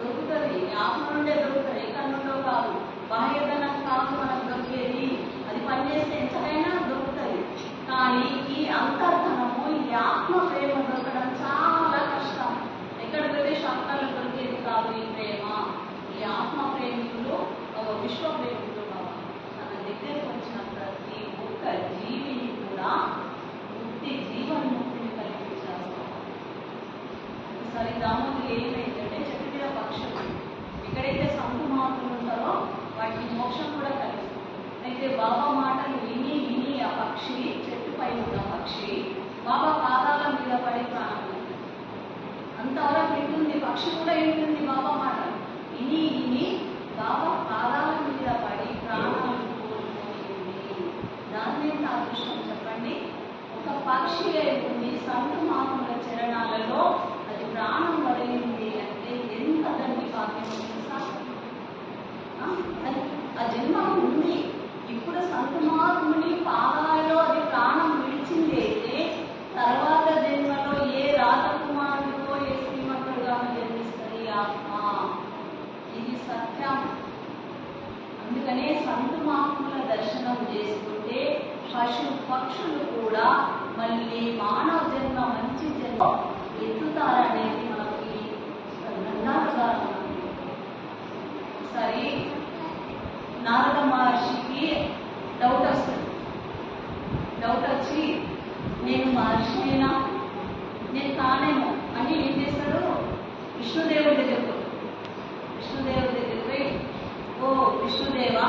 దొరుకుతుంది నీ ఆత్మ నుండే దొరుకుతుంది ఎక్కడి నుండో కాదు బాహ్యధనం కాదు మనకు దొరికేది అది పనిచేస్తే ఎంతకైనా దొరుకుతుంది కానీ ఈ అంతర్ధనము ఈ ఆత్మ ప్రేమ దొరకడం చాలా కష్టం ఎక్కడ పోతే శాస్త్రాలు దొరికేది కాదు ఈ ప్రేమ ఈ ఆత్మ ప్రేమికులు ఒక విశ్వ ప్రేమికులు కావాలి తన దగ్గరకు వచ్చిన ప్రతి ఒక్క జీవిని కూడా ముక్తి జీవన్ ముక్తిని కలిగించారు ఒకసారి దామోదరి ఏమైందంటే చెట్టు మీద పక్షులు ఎక్కడైతే సంతు మాటలు ఉంటారో వాటికి మోక్షం కూడా కలిగింది అయితే బాబా మాటలు విని విని ఆ పక్షి చెట్టు పైన ఉన్న పక్షి బాబా పాదాల మీద పడి ప్రాణం అంతవరకు వింటుంది పక్షి కూడా వింటుంది బాబా మాటలు. విని విని బాబా పాదాల మీద పడి ప్రాణాలు కోల్పోయింది దాన్ని ఎంత అదృష్టం చెప్పండి? ఒక పక్షి ఉంది సంత మామూల చరణాలలో అది ప్రాణం వదిలింది అంటే ఎంత దానికి భాగ్యం తెలుసా? ఆ? అది ఆ జన్మ ఉంది. ఇప్పుడు సంతమాత్ముని పాదాలలో అది ప్రాణం విడిచింది అయితే తర్వాత జన్మలో ఏ రాజకుమారుడితో ఏ శ్రీమంతుడుగా జన్మిస్తుంది ఆత్మ? ఇది సత్యం. అందుకనే సంతుమాత్ముల దర్శనం చేసుకుంటే పశు పక్షులు కూడా మళ్ళీ మానవ జన్మ మంచి జన్మ ఎత్తుతారనేది మనకి గ్రంథాలుగా సరే నారద మహర్షి డౌట్ వస్తుంది డౌట్ వచ్చి నేను మహర్షినేనా నేను కానేమో అని ఏం చేస్తాడు విష్ణుదేవుడి దగ్గరకు. విష్ణుదేవుడి దగ్గరికి ఓ విష్ణుదేవా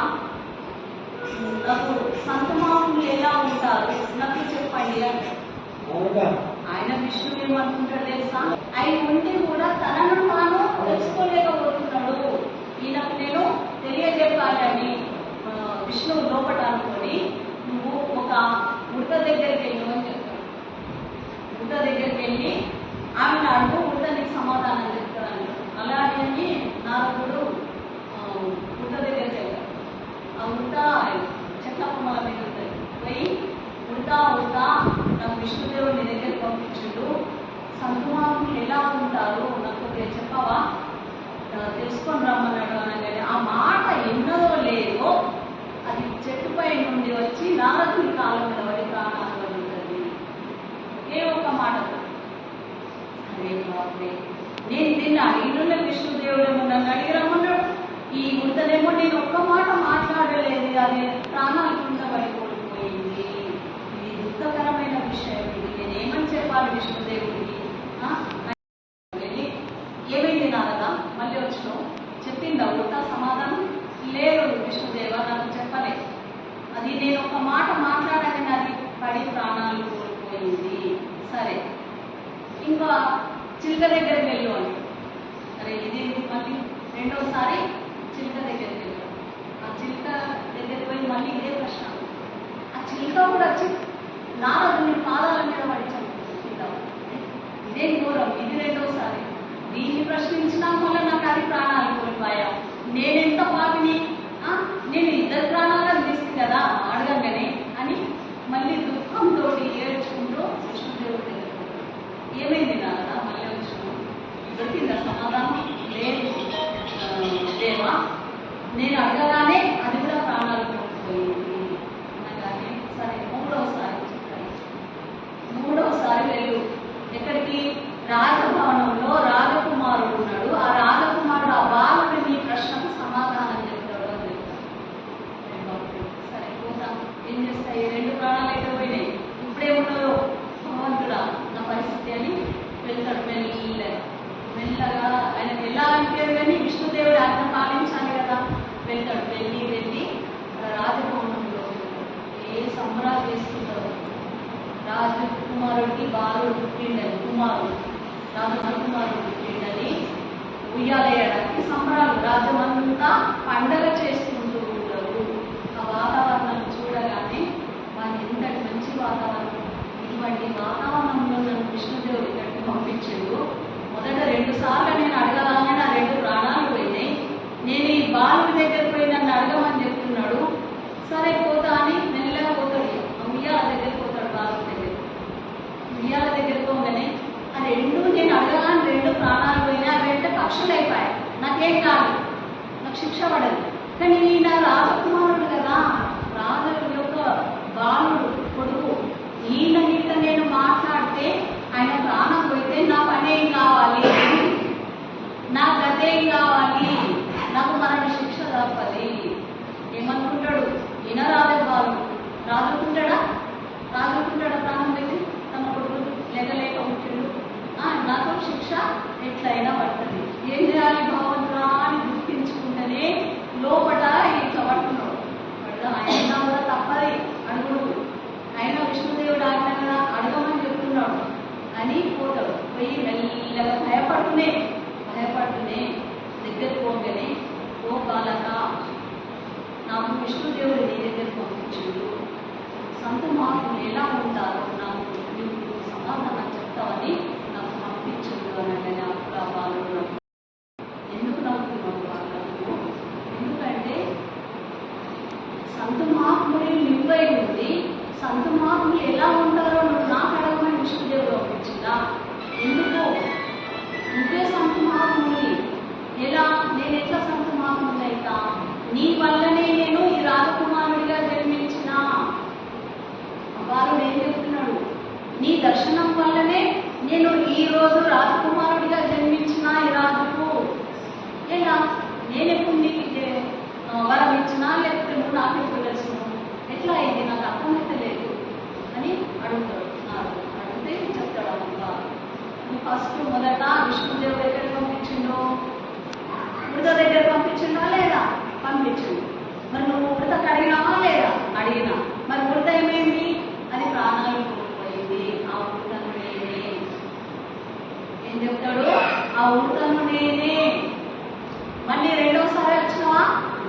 నాకు సంతమాములు ఎలా ఉంటారు? నాకు చెప్పండి ఆయన విష్ణువు ఏమనుకుంటాడు తెలుసా? ఆయన ఉంటే కూడా తనను తాను తెలుసుకోలేకపోతున్నాడు. ఈయనకు నేను తెలియజెప్పాలని విష్ణువు లోపట అనుకొని నువ్వు ఒక ఉడత దగ్గరికి వెళ్ళు అని చెప్తాడు ఉడత దగ్గరికి వెళ్ళి ఆమెను అడుగు ఉడత నీకు సమాధానం అలాగే అని నారదుడు ఆ, దగ్గరికి వెళ్తాడు ఆ ఉడత చెట్ల దగ్గర మీద ఉంటుంది పోయి ఉడతా ఉడతా నాకు విష్ణుదేవుడు నీ దగ్గర పంపించుడు. సంతుమాకులు ఎలా ఉంటారు? నాకు చెప్పవా? తెలుసుకొని రమ్మన్నాడు అనగానే ఆ మాట ఎన్నదో లేదో అది చెట్టుపై నుండి వచ్చి నారదుడి కాలం మీద పడి ప్రాణాలు ఉంటుంది. ఒకే ఒక మాట అదే బాబే నేను దీన్ని అడిగిన నన్ను అడిగి రమ్మన్నాడు. ఈ గుంతనేమో నేను ఒక్క మాట మాట్లాడలేదు అది ప్రాణాలు కింద పడిపోయింది ఇది దుఃఖకరమైన విషయం ఇది. నేను ఏమని చెప్పాలి విష్ణుదేవుడికి వెళ్ళి ఏమైంది నారదా? మళ్ళీ వచ్చినావు? చెప్పిందా? ఉడత సమాధానం? లేదు విష్ణుదేవ నాకు చెప్పలేదు అది నేను ఒక మాట మాట్లాడగానే అది పడి ప్రాణాలు కోల్పోయింది. సరే. ఇంకా చిలుక దగ్గరికి వెళ్ళు అని. ఇది మళ్ళీ రెండోసారి చిలుక దగ్గరికి వెళ్ళు. ఆ చిలుక దగ్గరికి పోయి మళ్ళీ ఇదే ప్రశ్న. ఆ చిలుక కూడా వచ్చి నారదుని పాదాల మీద పడి ఇదే ఘోరం ఇది రెండోసారి. దీన్ని ప్రశ్నించినా వల్ల నాకు అది ప్రాణాలు కోల్పోయా. నేనే పాపిని ఆ? నేను ఇద్దరు ప్రాణాలను తీస్తుంది కదా అడగంగానే అని మళ్ళీ దుఃఖంతో ఏడ్చుకుంటూ విష్ణుదేవుడి దగ్గరికి పోతాడు. ఏమైంది నాన్న మళ్ళీ వచ్చినావు దొరికిందా సమాధానం లేదు ఆ, దేవా నేను అడగగానే అది కూడా ప్రాణాలు కోల్పోయింది అనగానే సరే మూడవసారి చెప్పాను మూడవసారి వెళ్ళు ఎక్కడికి రాజభవనంలో రాజకుమారుడు ఉన్నాడు ఆ రాజకుమారుడు ఆ బాలుడి నీ ప్రశ్నకు సమాధానం చెప్తాడు అని చెప్తాడు అరే బాబు, సరే పోతాం ఏం చేస్తాయి రెండు ప్రాణాలు అయితే పోయినాయి ఇప్పుడేమున్నదో భగవంతుడా నా పరిస్థితి అని వెళ్తాడు మెల్లగా మెల్లగా ఆయన వెళ్ళాలనిపించదు కానీ విష్ణుదేవుడు ఆజ్ఞ పాలించాలి కదా వెళ్తాడు వెళ్ళి వెళ్ళి అక్కడ రాజభవనంలో ఏ సంబరాలు చేసుకుంటారు. రాజు కుమారుడికి బాలుడు పుట్టిండని కుమారుడు రాజకుమారుడు పుట్టిండని ఉయ్యాలేయడానికి సంబరాలు రాజమంతా పండగ చేసుకుంటూ ఉంటారు. ఆ వాతావరణం చూడగానే వాళ్ళు ఎంతటి మంచి వాతావరణం. ఇటువంటి వాతావరణంలో నన్ను విష్ణుదేవుడు ఇక్కడికి పంపించాడు. మొదట రెండు సార్లు నేను అడగగానే నా రెండు ప్రాణాలు పోయినాయి. నేను ఈ బాలుడి దగ్గర పోయి నన్ను అడగమని చెప్తున్నాడు. సరే పోతా అని మెల్లగా పోతాడు ఆ ఉయ్యాల దగ్గర పోతాడు బాలుడి దగ్గర ఉయ్యాల దగ్గర పోగానే ఆ రెండు నేను అడగగానే రెండు ప్రాణాలు పోయినా రెండు పక్షులు అయిపోయాయి నాకేం కాదు. నాకు శిక్ష పడదు. కానీ ఈయన రాజకుమారుడు కదా. రాజు యొక్క బాలుడు కొడుకు. ఈయన మీద నేను మాట్లాడితే ఆయన ప్రాణం పోయితే నా పనేం కావాలి. నా గతేం కావాలి. నాకు మరణ శిక్ష తప్పదు ఏమనుకుంటాడు ఈయన రాజు బాలు రాజుకుంటాడా రాజుకుంటాడా ప్రాణం పెట్టి తన కొడుకు లెగలేక ఉంటుండు ఆ, నాకు శిక్ష ఎట్లయినా పడుతుంది ఏం చేయాలి భగవంతుడా అని గుర్తించుకుంటేనే లోపల ఇట్లా పడుతున్నాడు పడదా అయినా కూడా తప్పది అడుగుడు ఆయన విష్ణుదేవుడు ఆజ్ఞ కదా అడగమని చెప్తున్నాడు అని పోతాడు పోయి మెల్లగా భయపడుతూనే భయపడుతూనే దగ్గర పోగానే ఓ బాలక నాకు విష్ణుదేవుడు నీ దగ్గర పంపించుడు సంత మార్పులు ఎలా ఉంటారు? దర్శనం వల్లనే నేను ఈ రోజు రాజకుమార్ జన్మించిన ఈ రాజుకు ఎలా నేను ఎప్పుడు నీకు ఇదే, ఆ, వరం ఇచ్చినా లేకపోతే నువ్వు నాకు ఎప్పుడు తెలిసినావు ఎట్లా అయింది నాకు అర్థమైతే లేదు అని అడుగుతాడు నారదుడు. అడిగితే చెప్తాడు అమ్మ నువ్వు ఫస్ట్ మొదట విష్ణుదేవుడు ఎక్కడ పంపించిండు మృత దగ్గర పంపించిండా లేదా పంపించిండు మరి నువ్వు మృతకు అడిగినావా లేదా అడిగినా మరి మృత ఏమైంది అది ప్రాణాలు కోల్పోయింది ఆ మృతను నేనే ఏం చెప్తాడు ఆ నేనే మళ్ళీ రెండోసారి వచ్చినావా?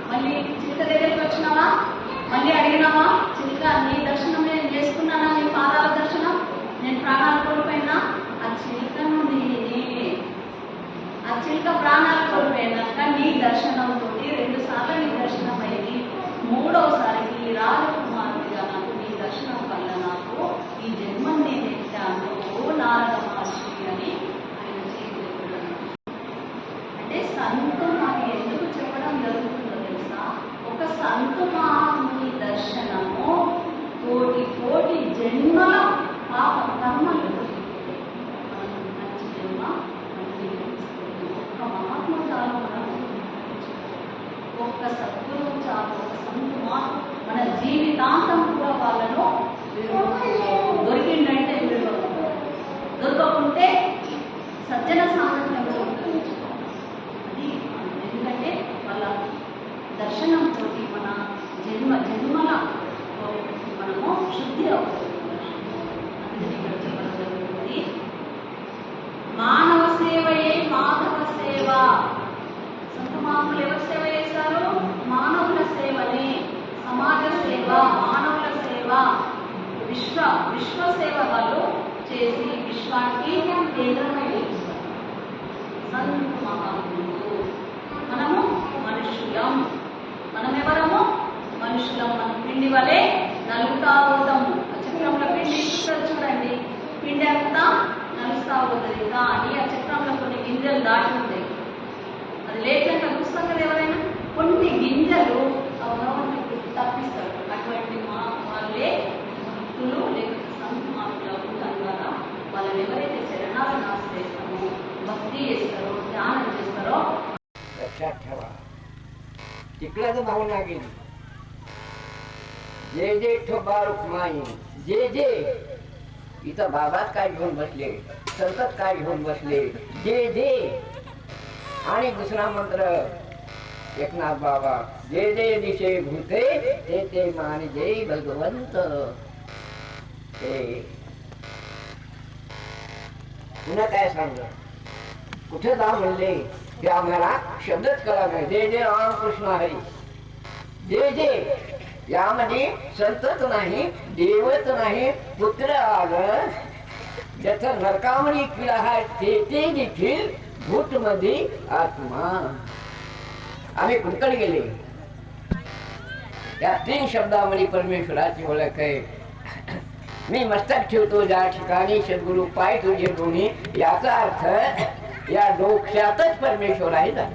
మళ్ళీ చిలుక దగ్గరికి వచ్చినావా? మళ్ళీ అడిగినావా? చిలుక నీ దర్శనం నేను చేసుకున్నానా? నీ పాదాల దర్శనం నేను ప్రాణాలు కోల్పోయినా? ఆ చిలుకను నేనే ఆ చిలుక ప్రాణాలు కోల్పోయినాక నీ దర్శనంతో రెండు సార్లు నీ దర్శనం అయింది మూడవసారికి రాజకుమారుడిగా నాకు నీ దర్శనం వల్ల నాకు ఈ జన్మం నేను ఎత్తాను ఓ నారద మహర్షి అని ఆయన చేతులు అంటే సంతు అని ఎందుకు చెప్పడం జరుగుతుందో తెలుసా ఒక దర్శనము. కోటి కోటి జన్మల పాప కర్మలు మంచి జన్మ మంచి ఒక్క మహాత్మ చాలు ఒక్క సద్గురువు చాలు ఒక సంతు మన జీవితాంతం కూడా వాళ్ళను విడవకూడదు. దొరికిందంటే విడవకూడదు. దొరకకుంటే సజ్జన సాంగత్యంలో ఉంచుకోవాలి అది ఎందుకంటే వాళ్ళ దర్శనంతో మన జన్మ జన్మల మనము శుద్ధి అవుతుంది అందుకని ఇక్కడ చెప్పడం జరుగుతుంది మానవ సేవయే మాధవ సేవ సంత మానవులు ఎవరు సేవ చేశారు మానవుల సేవనే సమాజ సేవ మానవుల సేవ విశ్వ విశ్వ సేవ వాళ్ళు చేసి విశ్వానికి కేంద్రమై నిలుస్తారు సంత మహాత్ములు మనము మనుషులం మనం ఎవరము మనుషులం. మనం పిండి వలె నలుగుతా పోతాము ఆ చక్రంలో పిండి చూస్తారు చూడండి. పిండి అంతా నలుస్తా పోతుంది కానీ ఆ చక్రంలో కొన్ని గింజలు దాటి ఉంటాయి. అది లేకుండా చూస్తాం ఎవరైనా तिकडं तर धावून लागेल. जे जे ठोबा माई जे जे इथं बाबात काय घेऊन बसले संतत काय घेऊन बसले जे जे आणि दुसरा मंत्र एकनाथ बाबा जे जे दिशे भूते ते ते मान जय भगवंत. ते पुन्हा काय सांगणार? कुठे जा म्हणले ते आम्हाला शब्दच करा नाही. जे जे रामकृष्ण हरी. जे जे यामध्ये संतच नाही देवच नाही पुत्र आलं. ज्याचं नरकामणी किला आहे ते ते देखील भूत मध्ये आत्मा. आम्ही कुठकडे गेले या तीन शब्दामध्ये परमेश्वराची ओळख आहे. मी मस्तक ठेवतो ज्या ठिकाणी सद्गुरु पाय तुझे दोन्ही याचा अर्थ या डोक्यातच परमेश्वर आहे ना